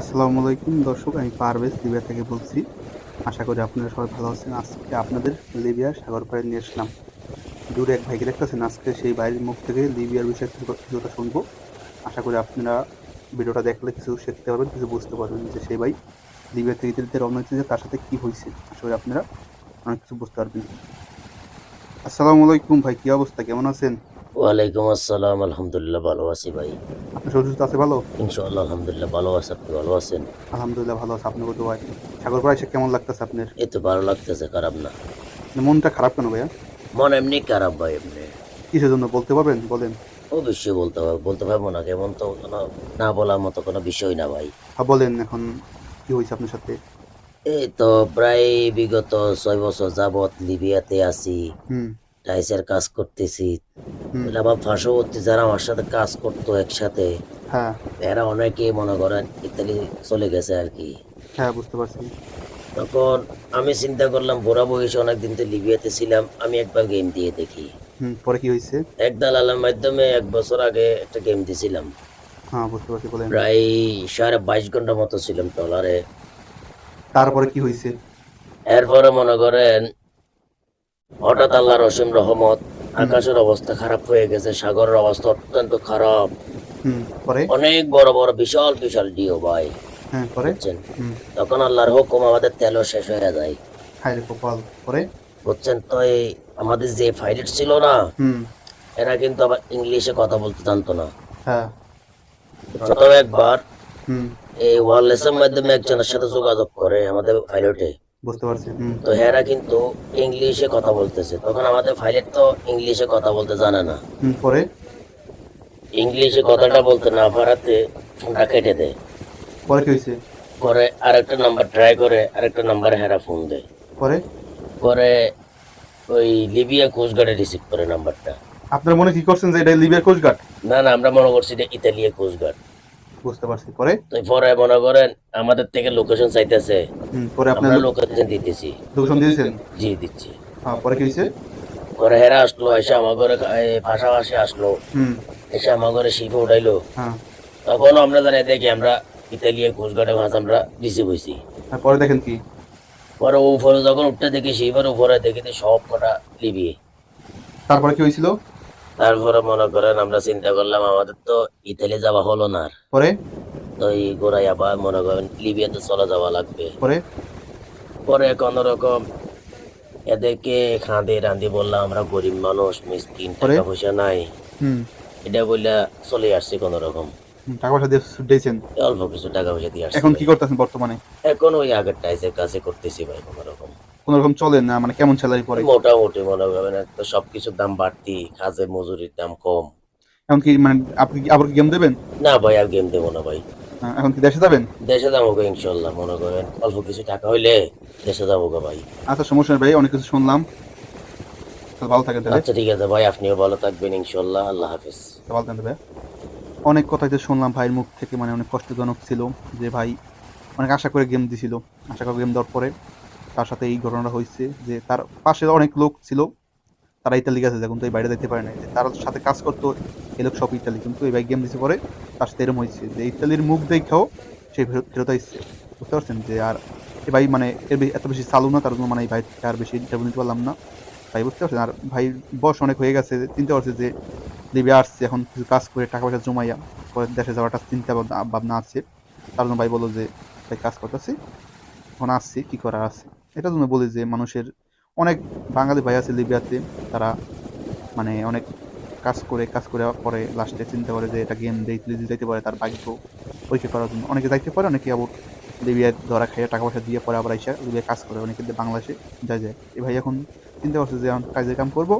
আসসালামু আলাইকুম দর্শক, আমি পারভেজ লিবিয়া থেকে বলছি। আশা করি আপনারা সবাই ভালো আছেন। আজকে আপনাদের লিবিয়ার সাগর পাড়ে নিয়ে আসলাম। দূরে এক ভাইকে দেখতেছেন, আজকে সেই বাইরের মুখ থেকে লিবিয়ার বিষয়ে কিছু কিছুটা শুনব। আশা করি আপনারা ভিডিওটা দেখলে কিছু শিখতে পারবেন, কিছু বুঝতে পারবেন যে সেই ভাই লিবিয়া থেকে ইতালিতে রওনা যে তার সাথে কী হয়েছে। আশা করি আপনারা অনেক কিছু বুঝতে পারবেন। আসসালামু আলাইকুম ভাই, কী অবস্থা? কেমন আছেন? ওয়ালাইকুম আসসালাম আলহামদুলিল্লাহ ভালো আছি ভাই। আপনার শরীর সুস্থ আছে ভালো? ইনশাআল্লাহ আলহামদুলিল্লাহ ভালো আছে আপনি ভালো আছেন? আলহামদুলিল্লাহ ভালো আছে আপনাকে ভাই সাগর পাড়ে এসে কেমন লাগতেছে আপনার? এই তো ভালো লাগতেছে খারাপ না। মনটা খারাপ কেন ভাইয়া? মন এমনি খারাপ ভাই এমনি। কিসের জন্য বলতে পারবেন? বলেন। অবশ্যই বলতে হবে বলতে পারব না কেমন তো কোনো না বলার মতো কোনো বিষয় না ভাই। হ্যাঁ বলেন এখন কি হয়েছে আপনার সাথে? এই তো প্রায় বিগত ছয় বছর যাবৎ লিবিয়াতে আছি। হুম। টাইসের কাজ করতেছি। আমার পার্শ্ববর্তী যারা আমার সাথে কাজ করতো একসাথে হ্যাঁ। এরা অনেকেই মনে করেন ইতালি চলে গেছে আর কি। হ্যাঁ বুঝতে পারছি। তখন আমি চিন্তা করলাম বুড়া বয়সে অনেকদিন তো লিবিয়াতে ছিলাম আমি একবার গেম দিয়ে দেখি। হুম পরে কি হয়েছে? এক দালালের মাধ্যমে এক বছর আগে একটা গেম দিছিলাম হ্যাঁ বুঝতে পারছি বলেন। প্রায় সাড়ে বাইশ ঘণ্টা মতো ছিলাম টলারে তারপরে কি হয়েছে? এরপরে মনে করেন হঠাৎ আল্লাহর অসীম রহমত আকাশের অবস্থা খারাপ হয়ে গেছে সাগরের অবস্থা অত্যন্ত খারাপ। অনেক বড় বড় বিশাল বিশাল ডিও ভাই। হ্যাঁ বুঝছেন? তখন আল্লাহর হুকুম আমাদের তেলও শেষ হয়ে যায়। বুঝছেন? তো এই আমাদের যে পাইলট ছিল না এরা কিন্তু আবার ইংলিশে কথা বলতে জানতো না। হ্যাঁ। প্রথম একবার এই ওয়ারলেসের মাধ্যমে একজনের সাথে যোগাযোগ করে আমাদের পাইলটে বুঝতে পারছি তো হেরা কিন্তু ইংলিশে কথা বলতেছে। তখন আমাদের পাইলট তো ইংলিশে কথা বলতে জানে না। পরে? ইংলিশে কথাটা বলতে না পারাতে ফোনটা কেটে দেয়। পরে কি হয়েছে? করে আরেকটা নাম্বার ট্রাই করে আরেকটা নাম্বারে হেরা ফোন দেয়। পরে? করে ওই লিবিয়া কোস্টগার্ডে রিসিভ করে নাম্বারটা আপনার মনে কি করছেন যে এটা লিবিয়ার কোস্টগার্ড না না আমরা মনে করছি এটা ইতালিয়া কোস্টগার্ড বুঝতে পারছি পরে? তো পরে মনে করেন আমাদের থেকে লোকেশন চাইতেছে। পরে আপনার দিতেছি। লোকেশন দিয়েছেন? জি দিচ্ছি। হ্যাঁ পরে কি হয়েছে? পরে হেরা আসলো এসে আমার ঘরে পাশাপাশি আসলো। এসে আমার ঘরে শিপে উঠাইলো। হ্যাঁ। তখন আমরা জানাই দেখি আমরা ইতালিয়া কোস্টগার্ডের মাছ আমরা রিসিভ হয়েছি পরে দেখেন কি? পরে উপরে যখন উঠতে দেখি শিপের উপরে দেখি সব কটা লিবিয়ে তারপরে কি হয়েছিল? তারপরে মনে করেন আমরা চিন্তা করলাম আমাদের তো ইতালি যাওয়া হলো না পরে? গোড়াই আবার মনে করেন লিবিয়াতে চলে যাওয়া লাগবে। পরে? পরে কোনো রকম এদেরকে খাঁদে রাঁধি বললাম আমরা গরিব মানুষ মিসকিন টাকা পয়সা নাই। এটা বললে চলে আসছি কোন রকম টাকা পয়সা দিয়েছেন? অল্প কিছু টাকা পয়সা দিয়ে এখন কি করতেছেন বর্তমানে? এখন ওই আগের টাইসের কাছে করতেছি ভাই কোন রকম কোন রকম চলেন না? মানে কেমন স্যালারি মোটামুটি মনে করেন তো সবকিছুর দাম বাড়তি কাজের মজুরির দাম কম। এখন কি মানে আপনি আবার গেম দেবেন? না ভাই আর গেম দেবো না ভাই। এখন কি দেশে যাবেন? দেশে যাব গো ইনশাল্লাহ মনে করেন। অল্প কিছু টাকা হইলে দেশে যাব গো ভাই। আচ্ছা সমস্যা নেই ভাই অনেক কিছু শুনলাম। ভালো থাকেন তাহলে। আচ্ছা ঠিক আছে ভাই আপনিও ভালো থাকবেন ইনশাল্লাহ আল্লাহ হাফিজ। আচ্ছা, ভালো থাকেন ভাই অনেক কথাই যে শুনলাম ভাইয়ের মুখ থেকে মানে অনেক কষ্টজনক ছিল যে ভাই অনেক আশা করে গেম দিছিল। আশা করে গেম দেওয়ার পরে তার সাথে এই ঘটনাটা হয়েছে যে তার পাশে অনেক লোক ছিল। তারা ইতালি গেছে কিন্তু এই বাইরে যেতে পারে না তার সাথে কাজ করতো, এই লোক সব ইতালি। কিন্তু এই বাইক গেম দিছে পরে তার সাথে এরকম হয়েছে যে ইতালির মুখ দেখেও সে ফেরত আসছে বুঝতে পারছেন যে আর এ ভাই মানে এর এত বেশি চালু না, তার জন্য মানে এই ভাই আর বেশি ইন্টারভিউ নিতে পারলাম না। ভাই, বুঝতে পারছেন? আর ভাই বয়স অনেক হয়ে গেছে, চিন্তা করছে যে লিবিয়া আসছে, এখন কিছু কাজ করে টাকা পয়সা জমাইয়া পরে দেশে যাওয়াটা চিন্তা ভাবনা আছে। তার জন্য ভাই বলল যে, ভাই, কাজ করতেছি, এখন আসছি, কী করার আছে? এটার জন্য বলি যে মানুষের অনেক বাঙালি ভাই আছে লিবিয়াতে, তারা মানে অনেক কাজ করে কাজ করে পরে লাস্টে চিন্তা করে যে এটা গেম দিয়ে যাইতে পারে, তার ভাগ্য পরীক্ষা করার জন্য। অনেকে যাইতে পারে, অনেকে আবার লিবিয়ায় ধরা খাইয়ে টাকা পয়সা দিয়ে পরে আবার আইসা লিবিয়া কাজ করে, অনেকে বাংলাদেশে যায় যায়। এই ভাই এখন চিন্তা করছে যে কাজের কাম করব,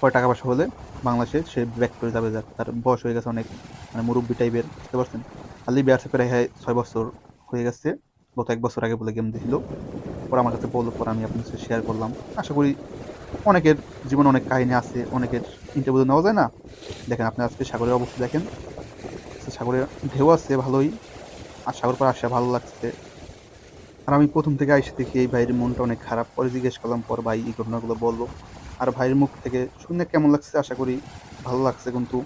পরে টাকা পয়সা হলে বাংলাদেশে সে ব্যাক করে যাবে তার বয়স হয়ে গেছে অনেক মানে মুরব্বী টাইপের বুঝতে পারছেন? আর লিবিয়া আসে প্রায় হ্যাঁ ছয় বছর হয়ে গেছে, গত এক বছর আগে বলে গেম দিছিল। পরে আমার কাছে বলল, পরে আমি আপনার সাথে শেয়ার করলাম। আশা করি অনেকের জীবনে অনেক কাহিনী আছে, অনেকের ইন্টারভিউ নেওয়া যায় না। দেখেন, আপনি আজকে সাগরের অবস্থা দেখেন। আজকে সাগরের ঢেউ আছে, ভালোই। আর সাগর পাড়ে আসা ভালো লাগছে। আর আমি প্রথম থেকে আইসে দেখি এই ভাইয়ের মনটা অনেক খারাপ। পরে জিজ্ঞেস করলাম, পর ভাই, এই ঘটনাগুলো বলল আর ভাইয়ের মুখ থেকে শুনে কেমন লাগছে, আশা করি ভালো লাগছে। কিন্তু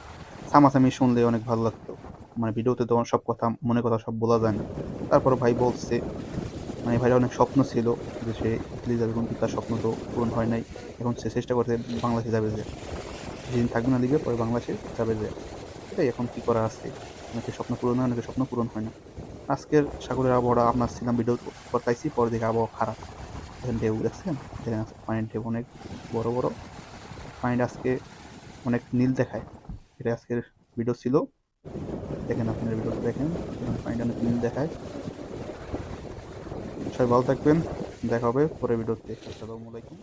সামাসামি শুনলে অনেক ভালো লাগতো। মানে ভিডিওতে তো সব কথা মনে কথা সব বলা যায় না। তারপর ভাই বলছে মানে ভাইয়ের অনেক স্বপ্ন ছিল যে সে ইতালি যাবে, কিন্তু তার স্বপ্ন তো পূরণ হয় নাই। এখন সে চেষ্টা করছে বাংলাদেশে যাবে যে। যেদিন থাকবে না লিগে, পরে বাংলাদেশে যাবে যে। এটাই এখন কী করা আছে? অনেকের স্বপ্ন পূরণ হয় অনেকের স্বপ্ন পূরণ হয় না। আজকের সাগরের আবহাওয়া আপনার ছিলাম ভিডিও করতেছি পরে দেখে আবহাওয়া খারাপ। দেখেন ঢেউ, দেখছেন? দেখেন পানির ঢেউ অনেক বড় বড়। পানিটা আজকে অনেক নীল দেখায়। এটা আজকের ভিডিও ছিল। দেখেন আপনার ভিডিওটা দেখেন, পানিটা অনেক নীল দেখায়। সবাই ভালো থাকবেন। দেখা হবে পরের ভিডিওতে। আসসালামু আলাইকুম।